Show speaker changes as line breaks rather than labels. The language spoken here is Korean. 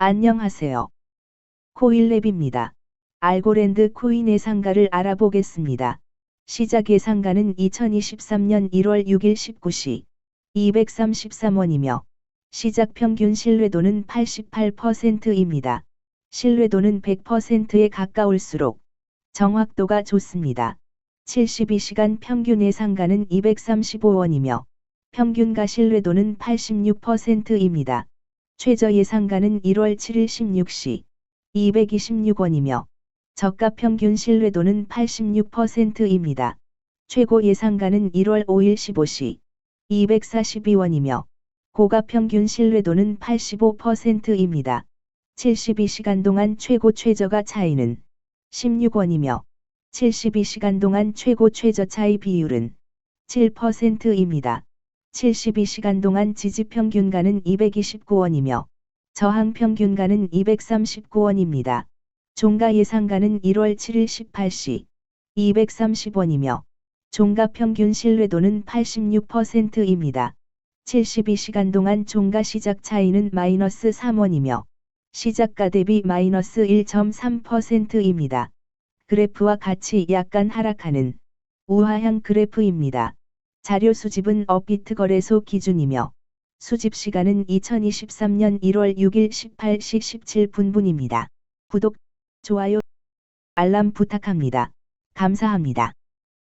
안녕하세요. 코일랩입니다. 알고랜드 코인 예상가를 알아보겠습니다. 시작 예상가는 2023년 1월 6일 19시 233원이며 시작 평균 신뢰도는 88%입니다. 신뢰도는 100%에 가까울수록 정확도가 좋습니다. 72시간 평균 예상가는 235원이며 평균가 신뢰도는 86%입니다. 최저 예상가는 1월 7일 16시 226원이며 저가 평균 신뢰도는 86%입니다. 최고 예상가는 1월 5일 15시 242원이며 고가 평균 신뢰도는 85%입니다. 72시간 동안 최고 최저가 차이는 16원이며 72시간 동안 최고 최저 차이 비율은 7%입니다. 72시간 동안 지지 평균가는 229원이며 저항 평균가는 239원입니다. 종가 예상가는 1월 7일 18시 230원이며 종가 평균 신뢰도는 86%입니다. 72시간 동안 종가 시작 차이는 마이너스 3원이며 시작가 대비 마이너스 1.3%입니다. 그래프와 같이 약간 하락하는 우하향 그래프입니다. 자료 수집은 업비트 거래소 기준이며 수집 시간은 2023년 1월 6일 18시 17분분입니다. 구독, 좋아요, 알람 부탁합니다. 감사합니다.